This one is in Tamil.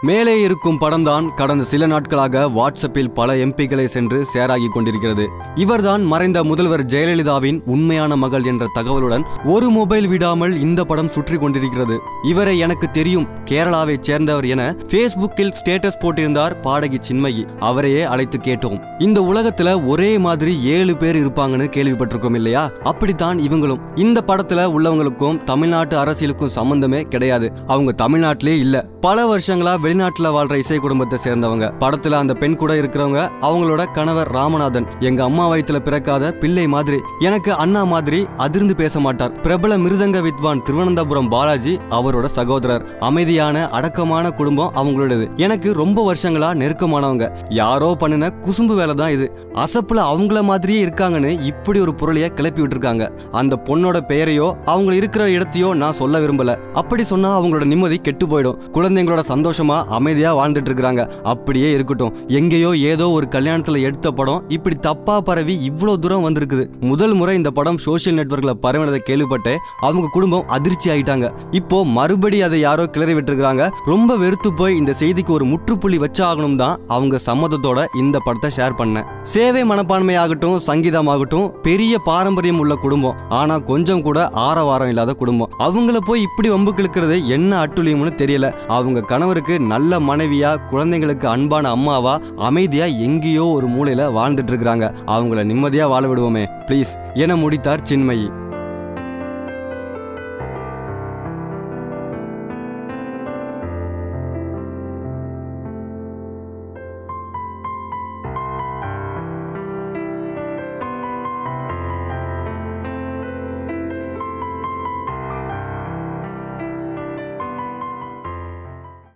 மேலே இருக்கும் படம்தான் கடந்த சில நாட்களாக வாட்ஸ்அப்பில் பல எம்பிக்களை சென்று சேராகி கொண்டிருக்கிறது. இவர்தான் மறைந்த முதல்வர் ஜெயலலிதாவின் உண்மையான மகள் என்ற தகவலுடன் ஒரு மொபைல் விடாமல் இந்த படம் சுற்றி கொண்டிருக்கிறது. இவரை எனக்கு தெரியும் கேரளாவை சேர்ந்தவர் என பேஸ்புக்கில் ஸ்டேட்டஸ் போட்டிருந்தார் பாடகி சின்மயி. அவரையே அழைத்து கேட்டோம். இந்த உலகத்துல ஒரே மாதிரி ஏழு பேர் இருப்பாங்கன்னு கேள்விப்பட்டிருக்கோம் இல்லையா? அப்படித்தான் இவங்களும். இந்த படத்துல உள்ளவங்களுக்கும் தமிழ்நாட்டு அரசியலுக்கும் சம்பந்தமே கிடையாது. அவங்க தமிழ்நாட்டிலே இல்ல. பல வருஷங்களா வெளிநாட்டுல வாழ்ற இசை குடும்பத்தை சேர்ந்தவங்க. படத்துல அந்த பெண் கூட இருக்கிறவங்க அவங்களோட கணவர் ராமநாதன். எங்க அம்மா வயிற்றுல பிறக்காத பிள்ளை மாதிரி எனக்கு அண்ணா மாதிரி அதிர்ந்து பேச மாட்டார். பிரபல மிருதங்க வித்வான் திருவனந்தபுரம் பாலாஜி அவரோட சகோதரர். அமைதியான அடக்கமான குடும்பம் அவங்களோடது. எனக்கு ரொம்ப வருஷங்களா நெருக்கமானவங்க. யாரோ பண்ணின குசும்பு வேலை தான் இது. அசப்புல அவங்கள மாதிரியே இருக்காங்கன்னு இப்படி ஒரு பொருளைய கிளப்பி விட்டுருக்காங்க. அந்த பொண்ணோட பெயரையோ அவங்க இருக்கிற இடத்தையோ நான் சொல்ல விரும்பல. அப்படி சொன்னா அவங்களோட நிம்மதி கெட்டு போயிடும். குழந்தைங்களோட சந்தோஷமா அமைதியா வாழ்ந்துட்டு இருக்காங்க அப்படியே இருக்கட்டும். எங்கேயோ ஏதோ ஒரு கல்யாணத்தில் எடுத்த படம் இப்படி தப்பா பரவி இவ்வளோ தூரம் வந்திருக்குது. முதல் முறை இந்த படம் சோஷியல் நெட்வொர்க்ல பரவினதை கேள்விப்பட்டு அவங்க குடும்பம் அதிர்ச்சி ஆயிட்டாங்க. இப்போ மறுபடி அதை யாரோ கிளறி விட்டுருக்காங்க ரொம்ப வெறுத்து போய் இந்த செய்திக்கு ஒரு முற்றுப்புள்ளி வச்சாகணும் தான் அவங்க சம்மதத்தோட இந்த படத்தை ஷேர் பண்ணேன். சேவை மனப்பான்மையாகட்டும் சங்கீதமாகட்டும் பெரிய பாரம்பரியம் உள்ள குடும்பம். ஆனால் கொஞ்சம் கூட ஆரவாரம் இல்லாத குடும்பம். அவங்கள போய் இப்படி வம்பு கிழக்கிறது என்ன அட்டுழியம்னு தெரியல. அவங்க கணவருக்கு நல்ல மனைவியா குழந்தைங்களுக்கு அன்பான அம்மாவா அமைதியா எங்கேயோ ஒரு மூலையில வாழ்ந்துட்டு இருக்கிறாங்க. அவங்கள நிம்மதியா வாழ விடுவோமே. ப்ளீஸ். என முடித்தார் சின்மயி.